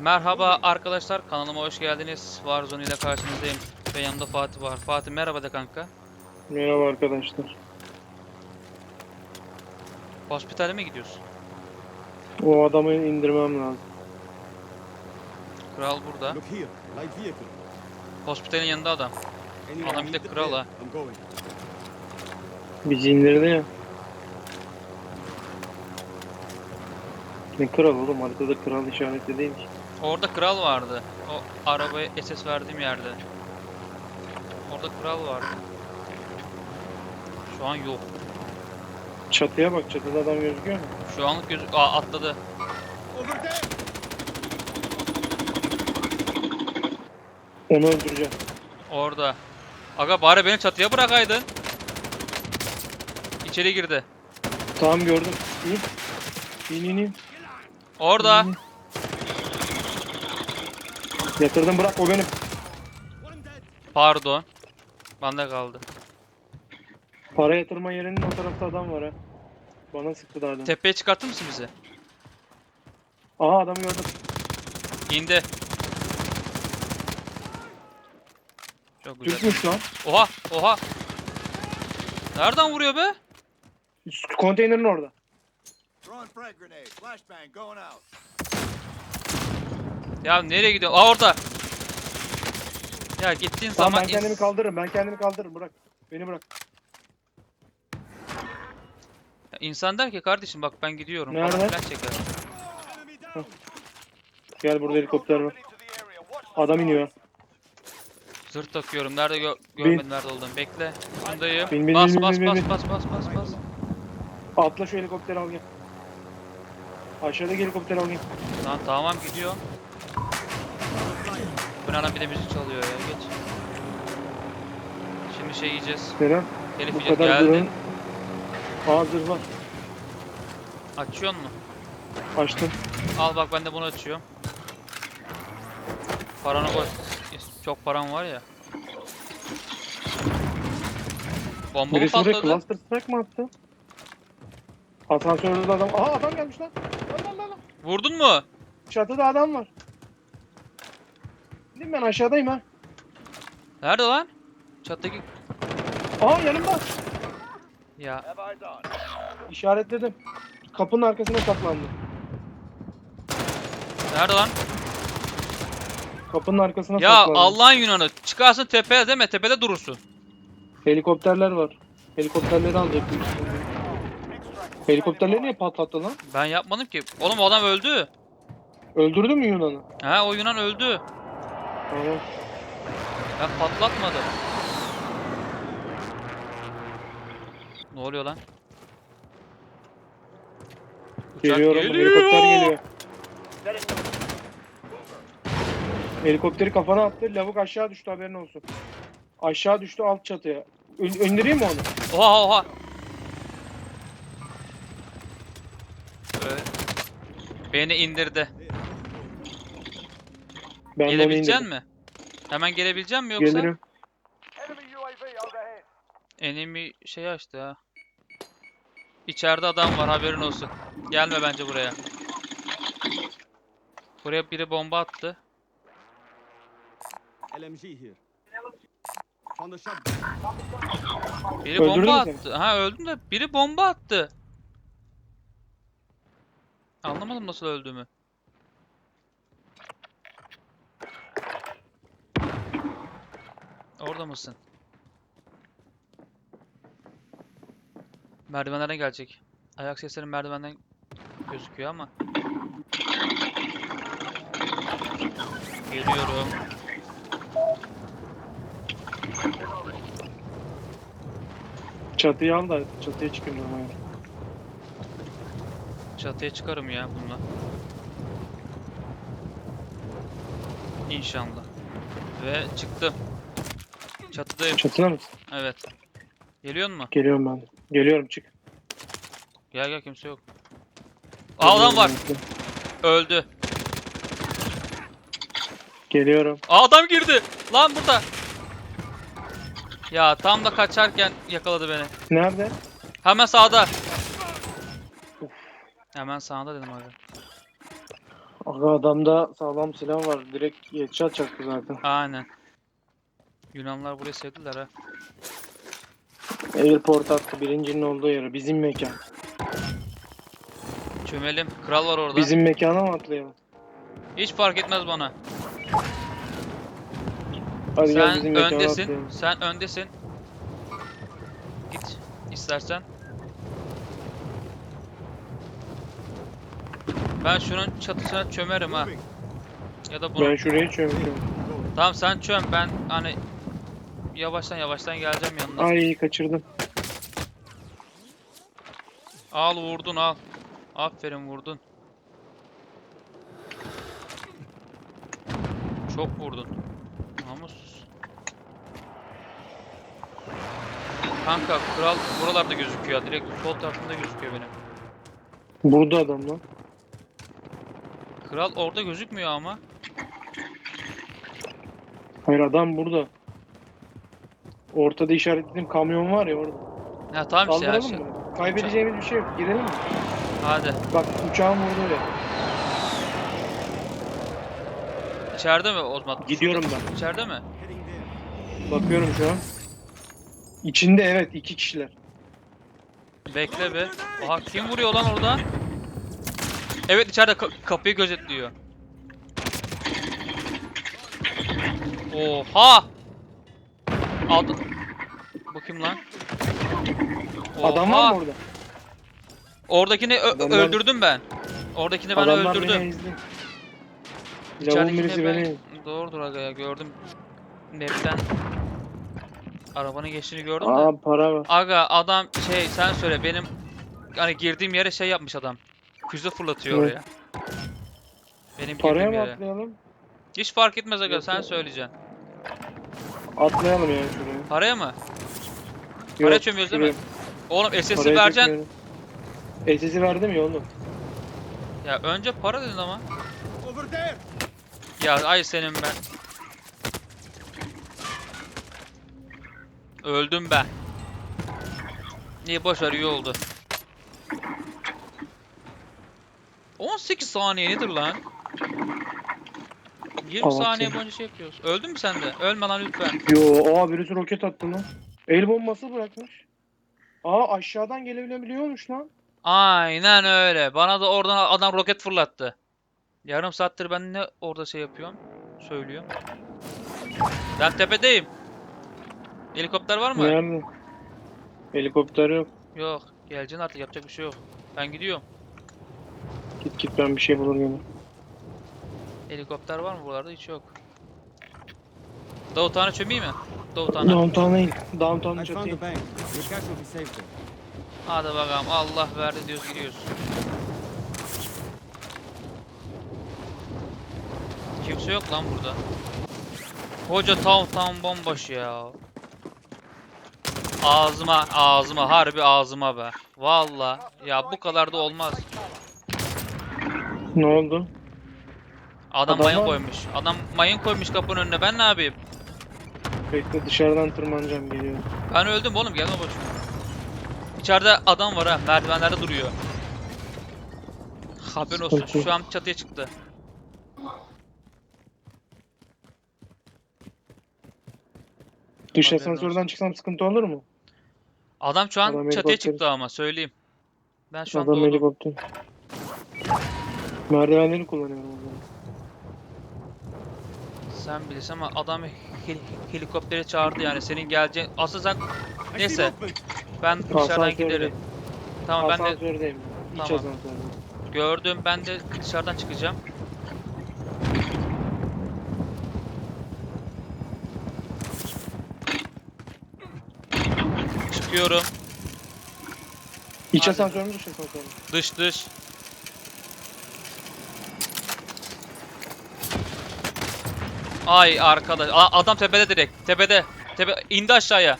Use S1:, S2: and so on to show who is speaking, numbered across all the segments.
S1: Merhaba arkadaşlar kanalıma hoş geldiniz. Warzone ile karşınızdayım. Ve yanımda Fatih var. Fatih merhaba de kanka.
S2: Merhaba arkadaşlar.
S1: Hospitale mi gidiyorsun?
S2: O adamı indirmem lazım.
S1: Kral burada. Hospitalin yanında adam. Adam bir de kral ha.
S2: Bizi indirdi ya. Ne kral oğlum haritada kral işareti değil ki.
S1: Orada kral vardı. O arabaya SS verdiğim yerde. Orada kral vardı. Şu an yok.
S2: Çatıya bak çatıda adam gözüküyor mu?
S1: Şu anlık göz... Aa atladı.
S2: Onu öldüreceğim.
S1: Orada. Aga bari beni çatıya bırakaydın. İçeri girdi.
S2: Tamam gördüm. İn. İn in in.
S1: Orada.
S2: İn. Yatırdım bırak o benim.
S1: Pardon. Bende kaldı.
S2: Para yatırma yerinin o tarafta adam var ha. Bana sıktı daha demin.
S1: Tepeye çıkartır mısın bizi?
S2: Aha adamı gördüm.
S1: İndi. Çok güzel.
S2: Türkmüş lan.
S1: Oha, oha. Nereden vuruyor be?
S2: Konteynerin orada.
S3: Throwing frag grenade. Flashbang going out.
S1: Ya nereye gidiyor? Aa orada. Ya gittiğin
S2: Tamam
S1: zaman
S2: ben kendimi kaldırırım. Ben kendimi kaldırırım. Bırak. Beni bırak.
S1: Ya insan der ki kardeşim bak ben gidiyorum.
S2: Nerede?
S1: Falan filan çeker.
S2: Gel burada helikopter var. Adam iniyor.
S1: Zırt takıyorum. Nerede gö görmedim nerede olduğunu. Bekle. Şundayım.
S2: Bin, bin,
S1: bas,
S2: bin,
S1: bas,
S2: bin,
S1: bas,
S2: bin.
S1: bas bas bas bas
S2: Atla şu helikopteri al gel. Aşağıdaki helikopteri al gel.
S1: Lan tamam gidiyor. Lan bir de müzik çalıyor ya geç. Şimdi şey yiyeceğiz.
S2: Neden?
S1: Telif
S2: Bu kadar. Aa zırh var.
S1: Açıyor mu?
S2: Açtım.
S1: Al bak ben de bunu açıyorum. Paranı koy. Çok param var ya. Bomba mı
S2: Birisi buraya
S1: patladı?
S2: cluster strike mı attı? Asansörde de adam. Aha adam gelmiş lan. Lan lan lan. lan.
S1: Vurdun mu?
S2: Çatıda adam var. Bildim ben aşağıdayım ha.
S1: Nerede lan? Çattaki...
S2: Aha yanımda.
S1: Ya.
S2: İşaretledim. Kapının arkasına saklandı.
S1: nerede lan?
S2: Kapının arkasına
S1: Ya
S2: saklandı.
S1: Allah'ın Yunan'ı. Çıkarsın tepeye değil mi? Tepede durursun.
S2: Helikopterler var. Helikopterleri alacak. Helikopterleri niye patlattı lan?
S1: Ben yapmadım ki. Oğlum o adam öldü.
S2: Öldürdü mü Yunan'ı?
S1: Ha o Yunan öldü.
S2: Tamam.
S1: Ben patlatmadım. Ne oluyor lan? Uçak
S2: Geliyorum. Helikopter geliyor. Helikopteri kafana attı. Lavuk aşağı düştü haberin olsun. Aşağı düştü alt çatıya. Ö- öndüreyim mi onu?
S1: Oha oha. Beni indirdi.
S2: Ben
S1: Gelebilecek mi? Hemen gelebilecek mi yoksa?
S2: Gelirim.
S3: Enemy
S1: şey açtı ha. İçeride adam var haberin olsun. Gelme bence buraya. Buraya biri bomba attı.
S4: LMG here.
S1: Biri
S2: Öldürdü
S1: bomba
S2: mü seni?
S1: attı. Ha öldüm de biri bomba attı. Anlamadım nasıl öldüğümü. Orada mısın? Merdivenlerden gelecek. Ayak sesleri merdivenden gözüküyor ama. Geliyorum.
S2: Çatıyı al da çatıya çıkayım ben.
S1: Çatıya çıkarım ya bununla. İnşallah. Ve çıktım. Çatıdayım.
S2: Çatına mısın?
S1: Evet. Geliyor mu?
S2: Geliyorum ben. Geliyorum çık.
S1: Gel gel kimse yok. Aa adam var. Öldü.
S2: Geliyorum.
S1: Aa adam girdi. Lan burada. Ya tam da kaçarken yakaladı beni.
S2: Nerede?
S1: Hemen sağda. Hemen sağda dedim abi.
S2: Aga adamda sağlam silah var. Direkt headshot çaktı zaten.
S1: Aynen. Yunanlar burayı sevdiler ha.
S2: Airport attı birincinin olduğu yere. Bizim mekan.
S1: Çömelim. Kral var orada.
S2: Bizim mekana mı atlayalım?
S1: Hiç fark etmez bana.
S2: Hadi gel
S1: Sen
S2: bizim mekana
S1: öndesin.
S2: atlayalım.
S1: Sen öndesin. Git istersen. Ben şunun çatısına çömerim ha. Ya da bunu.
S2: Ben şuraya çömüyorum.
S1: Tamam sen çöm. Ben hani yavaştan yavaştan geleceğim yanına.
S2: Ay kaçırdım.
S1: Al vurdun al. Aferin vurdun. Çok vurdun. Namussuz. Kanka kral buralarda gözüküyor. Direkt sol tarafında gözüküyor benim.
S2: Burada adam lan.
S1: Kral orada gözükmüyor ama.
S2: Hayır adam burada. Ortada işaretlediğim kamyon var ya orada.
S1: Ya tamam işte ya.
S2: Saldıralım
S1: Şey.
S2: mı? Kaybedeceğimiz bir şey yok. Girelim mi?
S1: Hadi.
S2: Bak uçağın vurdu ya.
S1: İçeride mi Ozmat?
S2: Gidiyorum ben.
S1: İçeride mi?
S2: Bakıyorum şu an. İçinde evet iki kişiler.
S1: Bekle be. Aha kim vuruyor lan orada? Evet içeride ka- kapıyı gözetliyor. Oha! Aldı. Bu kim lan?
S2: Adam var
S1: Oha!
S2: mı orada?
S1: Oradakini ö-
S2: Adamlar-
S1: öldürdüm ben. Oradakini ben
S2: Adamlar
S1: öldürdüm.
S2: beni ezdi. Lavun
S1: İçeridekini
S2: birisi
S1: ben...
S2: beni ezdi.
S1: Doğrudur aga ya gördüm. Map'ten arabanın geçtiğini gördüm de.
S2: Aa para var.
S1: Aga adam şey sen söyle benim hani girdiğim yere şey yapmış adam. Füze fırlatıyor
S2: Evet.
S1: oraya. Benim
S2: Paraya
S1: girdiğim
S2: mı
S1: yere.
S2: atlayalım?
S1: Hiç fark etmez aga
S2: Yok,
S1: sen
S2: yok.
S1: söyleyeceksin.
S2: Atlayalım yani şuraya.
S1: Paraya mı? Paraya çömüyoruz değil mi? Oğlum SS'i
S2: Parayı
S1: vereceksin.
S2: çekmiyorum. SS'i verdim ya oğlum.
S1: Ya önce para dedin ama.
S4: Over there.
S1: Ya ay senin ben. Öldüm ben. İyi boş ver iyi oldu. 18 saniye nedir lan? 20
S2: Allah
S1: saniye boyunca şey yapıyoruz. Öldün mü sen de? Ölme lan lütfen.
S2: Yo aa birisi roket attı lan. El bombası bırakmış. Aa aşağıdan gelebiliyormuş lan.
S1: Aynen öyle. Bana da oradan adam roket fırlattı. Yarım saattir ben ne orada şey yapıyorum? Söylüyorum. Ben tepedeyim. Helikopter var mı?
S2: Nerede? Helikopter yok.
S1: Yok. Geleceksin artık yapacak bir şey yok. Ben gidiyorum.
S2: Git git ben bir şey bulur gene.
S1: Helikopter var mı buralarda? Hiç yok. Davuthan'a çömeyeyim mi? Davuthan'a.
S2: Downtown'a in. Downtown'un
S4: I found
S2: çatıyı.
S4: the bank. Your cash will be safe there.
S1: Hadi bakalım. Allah verdi diyoruz gidiyoruz. Kimse yok lan burada. Koca town town bomboş ya. Ağzıma ağzıma harbi ağzıma be. Valla ya bu kadar da olmaz.
S2: Ne oldu?
S1: Adam mayın koymuş. Adam mayın koymuş kapının önüne. Ben ne yapayım?
S2: Bekle dışarıdan tırmanacağım geliyor.
S1: Ben öldüm oğlum gelme boşuna. İçeride adam var ha merdivenlerde duruyor. Haberin olsun
S2: Sıkıntı.
S1: şu an çatıya çıktı.
S2: Dış
S1: Haberin
S2: asansörden
S1: olsun.
S2: çıksam sıkıntı olur mu?
S1: Adam şu an
S2: Adam
S1: çatıya
S2: helikopter-
S1: çıktı ama söyleyeyim. Ben şu an
S2: Adam
S1: doğdum.
S2: helikopter. Merdivenleri kullanıyorum.
S1: Sen bilirsin ama adam hel- helikopteri çağırdı yani senin geleceğin... Asıl sen Neyse.
S4: movement.
S1: ben dışarıdan giderim. Tamam ben de Tamam. gördüm ben de dışarıdan çıkacağım. Çıkıyorum.
S2: İç asansör mü dış asansör mü?
S1: Dış dış. Ay arkadaş. A- adam tepede direkt. Tepede. Tepe indi aşağıya.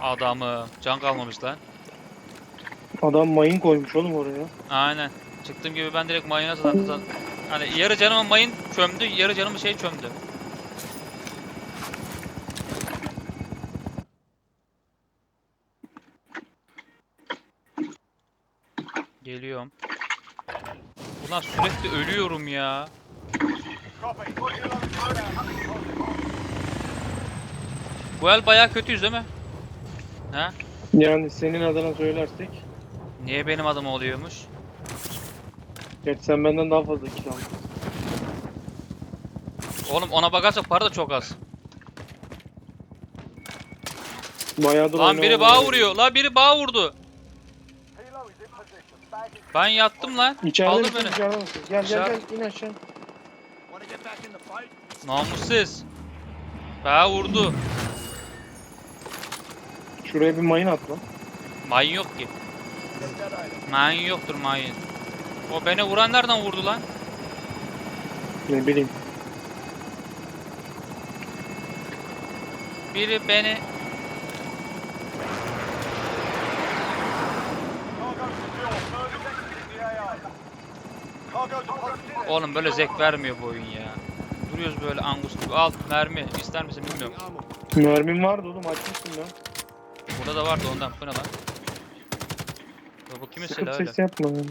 S1: Adamı. Can kalmamış lan.
S2: Adam mayın koymuş oğlum oraya.
S1: Aynen. Çıktığım gibi ben direkt mayına zaten. Hani yarı canıma mayın çömdü, yarı canımı şey çömdü. Geliyorum. Ulan sürekli ölüyorum ya. Bu el bayağı kötüyüz değil mi? Ha?
S2: Yani senin adına söylersek.
S1: Niye benim adım oluyormuş?
S2: Gerçi sen benden daha fazla kill aldın.
S1: Oğlum ona bakarsak para da çok az.
S2: Bayağıdır
S1: Lan biri bağ vuruyor. Lan biri bağ vurdu. Ben yattım lan.
S2: İçeride misin
S1: beni.
S2: dışarıda mısın? Gel gel
S1: Aşağı.
S2: gel in aşağı.
S1: Namussuz. Bağ vurdu.
S2: Şuraya bir mayın at lan.
S1: Mayın yok ki. Mayın yoktur mayın. O beni vuran nereden vurdu lan?
S2: Ne bileyim.
S1: Biri beni... Oğlum böyle zevk vermiyor bu oyun ya. Duruyoruz böyle angus gibi. Al mermi. İster misin bilmiyorum.
S2: Mermim vardı oğlum açmıştım ben.
S1: Burada da vardı ondan. Bu ne lan? Ya Bu kimin silahı öyle?
S2: ses yapma. yani.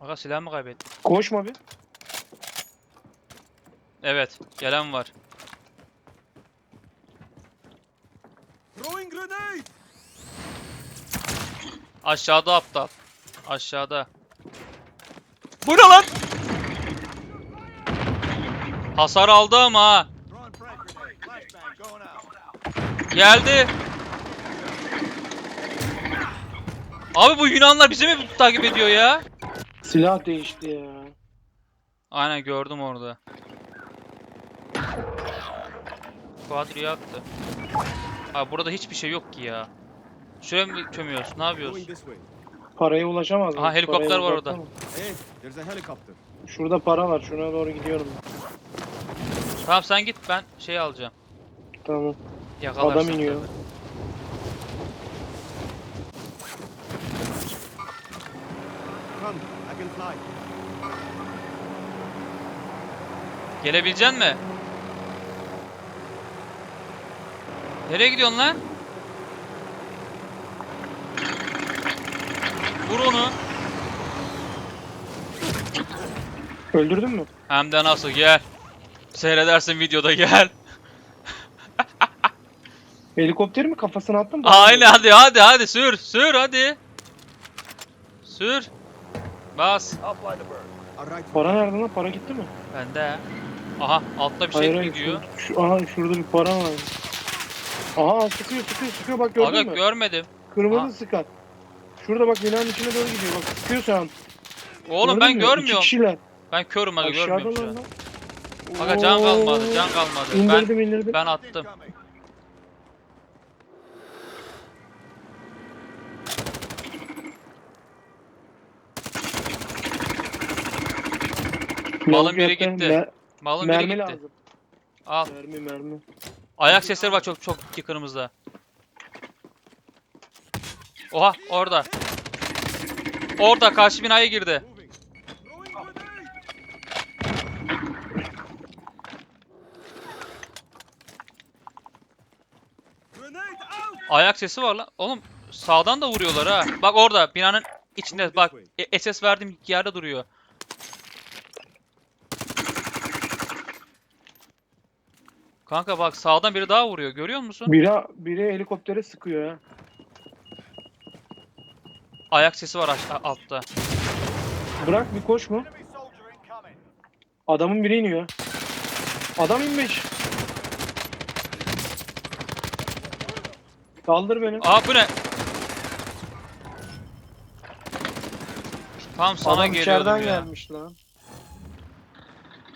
S1: Aga silah mı kaybettin?
S2: Koşma bir.
S1: Evet. Gelen var.
S4: Throwing grenade!
S1: Aşağıda aptal. Aşağıda. Bu ne lan? Hasar aldı ama ha. Geldi. Abi bu Yunanlar bizi mi takip ediyor ya?
S2: Silah değişti ya.
S1: Aynen gördüm orada. Quadri yaktı. Abi burada hiçbir şey yok ki ya. Şuraya mı çömüyoruz? Ne yapıyoruz?
S2: Paraya ulaşamaz mı?
S1: Aha, helikopter
S2: Paraya
S1: var orada.
S4: Helicopter.
S2: Şurada para var. Şuna doğru gidiyorum.
S1: Tamam sen git ben şey alacağım.
S2: Tamam.
S1: Yakalarsın.
S2: Adam iniyor.
S1: tabii.
S4: Come, I can fly.
S1: Gelebilecek mi? Nereye gidiyorsun lan? Vur onu.
S2: Öldürdün mü?
S1: Hem de nasıl gel. Seyredersin videoda gel.
S2: Helikopteri mi kafasına attın?
S1: Aynen hadi hadi hadi sür sür hadi. Sür. Bas.
S2: Para nerede lan? Para gitti mi?
S1: Bende. Aha altta bir şey
S2: Hayır,
S1: gidiyor.
S2: Şu, aha şurada bir para var. Aha sıkıyor sıkıyor sıkıyor bak gördün
S1: Aga
S2: mü?
S1: görmedim.
S2: Kırmızı
S1: Ha.
S2: sıkar. Şurada bak binanın içine doğru gidiyor bak sıkıyor an.
S1: Oğlum
S2: Gördün
S1: ben?
S2: İki
S1: görmüyorum.
S2: kişiler.
S1: Ben körüm aga görmüyorum şu an. Aga can kalmadı can kalmadı. Ben
S2: İndirdim indirdim.
S1: ben attım. Malın biri gitti.
S2: Mer-
S1: Malın biri gitti.
S2: lazım.
S1: Al.
S2: Mermi mermi.
S1: Ayak sesleri var çok çok yakınımızda. Oha orada. Orada karşı binaya girdi.
S4: Moving. Throwing grenade! Grenade out!
S1: Ayak sesi var lan. Oğlum sağdan da vuruyorlar ha. Bak orada binanın içinde bak e- SS verdiğim yerde duruyor. Kanka bak sağdan biri daha vuruyor. Görüyor musun?
S2: Biri, biri helikoptere sıkıyor ya.
S1: Ayak sesi var aşağı altta.
S2: Bırak bir koşma. Adamın biri iniyor. Adam inmiş. Kaldır beni.
S1: Aa bu ne? Tam sana
S2: Adam
S1: geliyordum
S2: içeriden
S1: ya.
S2: gelmiş lan.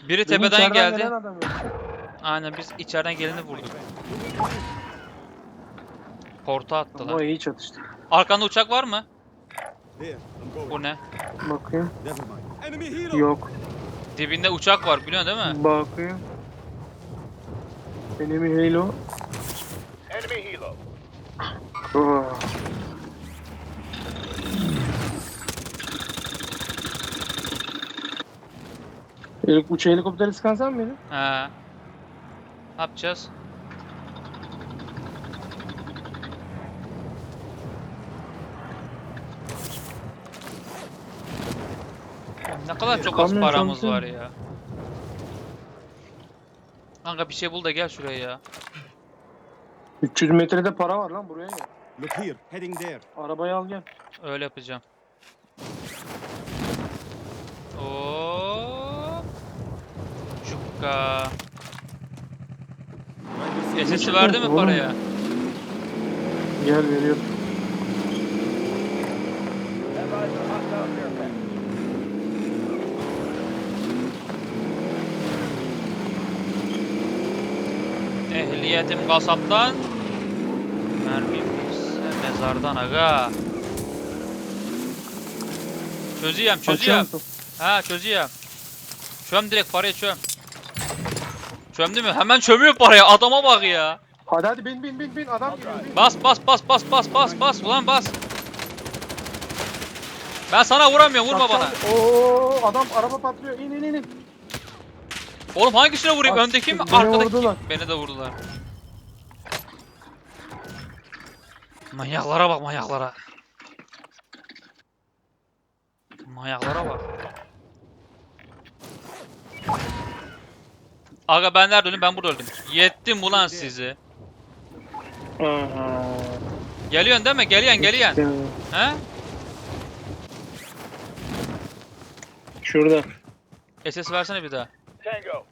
S1: Biri
S2: Benim
S1: tepeden
S2: içeriden
S1: geldi.
S2: gelen adam ya.
S1: Aynen biz içeriden geleni vurduk. Porta attılar.
S2: Ama iyi çatıştık.
S1: Arkanda uçak var mı?
S4: Here, I'm going.
S1: Bu ne?
S2: Bakayım.
S4: Never mind. Enemy helo!
S2: Yok.
S1: Dibinde uçak var biliyorsun değil mi?
S2: Bakayım. Enemy Halo. Oh. Helik uç helikopteri sıkan sen miydin?
S1: He. Ne yapacağız? Ne kadar çok az
S2: Kamyon
S1: paramız var ya. Kanka bir şey bul da gel şuraya ya.
S2: 300 metrede para var lan buraya gel.
S4: Look here, heading there.
S2: Arabayı al gel.
S1: Öyle yapacağım. Oo. Cukka. SS'i verdi mi paraya?
S2: Gel veriyorum.
S1: Ehliyetim kasaptan. Mezardan aga. Çözüyem çözüyem. Ha çözüyem. Çöm direkt paraya çöm. Çömdü mü? Hemen çömüyor paraya. Adama bak ya.
S2: Hadi hadi bin bin bin bin adam geliyor. bin.
S1: Bas bas bas bas bas bas bas. Ulan bas. Ben sana vuramıyorum. Vurma bana.
S2: Oo adam araba patlıyor. İn in in. in.
S1: Oğlum hangisine vurayım?
S2: Bak,
S1: Öndeki mi?
S2: beni
S1: Arkadaki.
S2: vurdular.
S1: Beni de vurdular. Manyaklara bak manyaklara. Manyaklara bak. Aga ben nerede öldüm? Ben burada öldüm. Yettim ulan sizi.
S2: Aha.
S1: Geliyorsun değil mi? Geliyorsun.
S2: İşte.
S1: He?
S2: Şurada.
S1: SS versene bir daha.
S3: Tango.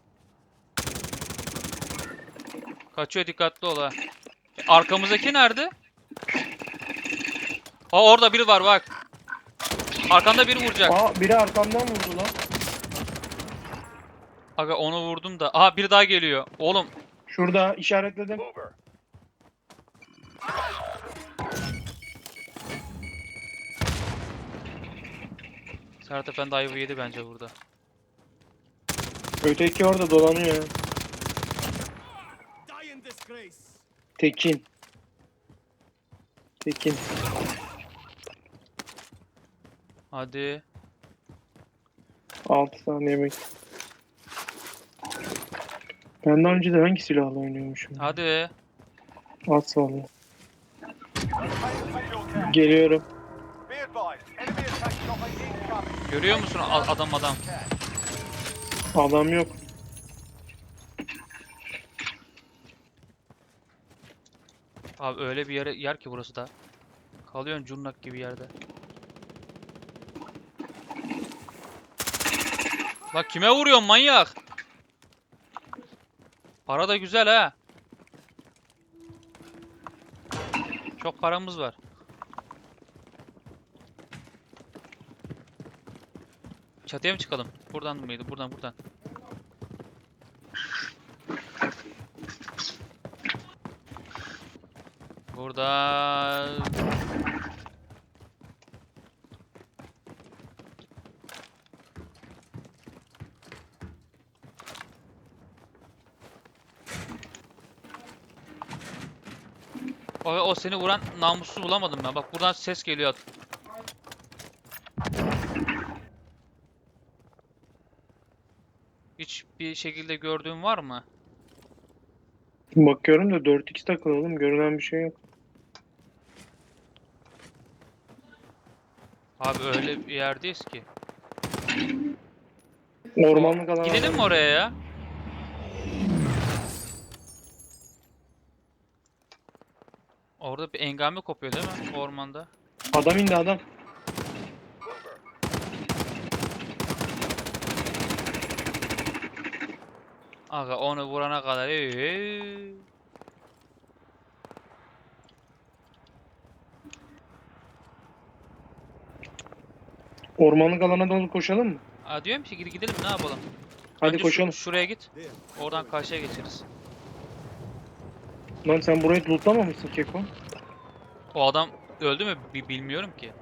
S1: Kaçıyor dikkatli ol ha. Arkamızdaki nerede? Aa orada biri var bak. Arkanda biri vuracak.
S2: Aa biri arkamdan vurdu lan.
S1: Aga onu vurdum da. Aha biri daha geliyor. Oğlum
S2: Şurada işaretledim.
S1: Serhat Efendi ayvı yedi bence burada.
S2: Öteki orada dolanıyor. Tekin. Tekin.
S1: Hadi.
S2: 6 saniye bek. Ben daha önce de hangi silahla oynuyormuşum?
S1: Hadi.
S2: At
S3: cash.
S2: Geliyorum.
S1: Görüyor musun A- adam adam?
S2: Adam yok.
S1: Abi öyle bir yere yer ki burası da. Kalıyorsun curnak gibi yerde. Bak kime vuruyorsun manyak? Para da güzel ha. Çok paramız var. Çatıya mı çıkalım? Buradan mıydı? Buradan buradan. Burada O, o seni vuran namussuz bulamadım ben. Bak buradan ses geliyor. Hiçbir şekilde gördüğün var mı?
S2: Bakıyorum da 4x takılı oğlum. Görünen bir şey yok.
S1: Abi öyle bir yerdeyiz ki.
S2: Ormanlık alan.
S1: Gidelim mi oraya ya? Orada bir engame kopuyor değil mi? Ormanda.
S2: Adam indi adam.
S1: Aga onu vurana kadar. Ee,
S2: Ormanlık alana doğru koşalım mı?
S1: Aa, diyorum ki gidelim ne yapalım?
S2: Hadi
S1: Önce şu-
S2: koşalım.
S1: şuraya git. Oradan karşıya geçeriz.
S2: Lan sen burayı lootlamamışsın Keko.
S1: O adam öldü mü Bi- bilmiyorum ki.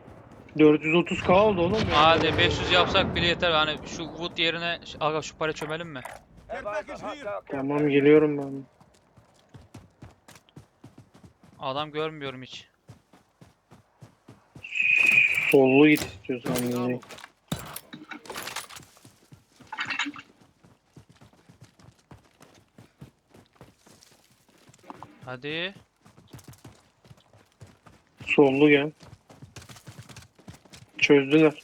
S2: 430k oldu oğlum. ya.
S1: Hadi 500 yapsak bile yeter. Hani şu wood yerine ş- aga şu para çömelim mi?
S2: Tamam geliyorum ben.
S1: Adam görmüyorum hiç.
S2: Sollu git istiyorsan.
S1: Hadi.
S2: Sollu gel. Çözdüler.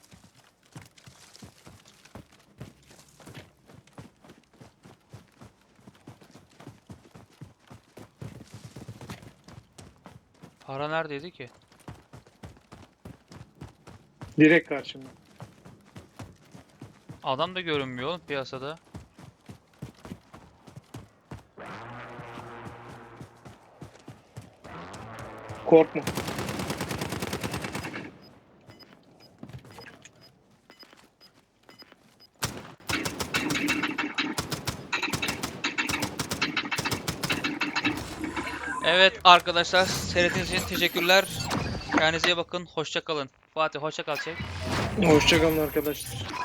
S1: Para neredeydi ki?
S2: Direkt karşımda.
S1: Adam da görünmüyor piyasada.
S2: Korkma.
S1: Evet arkadaşlar seyrettiğiniz için teşekkürler. Kendinize iyi bakın. Hoşça kalın. Fatih hoşça kal çek.
S2: Hoşçakalın arkadaşlar.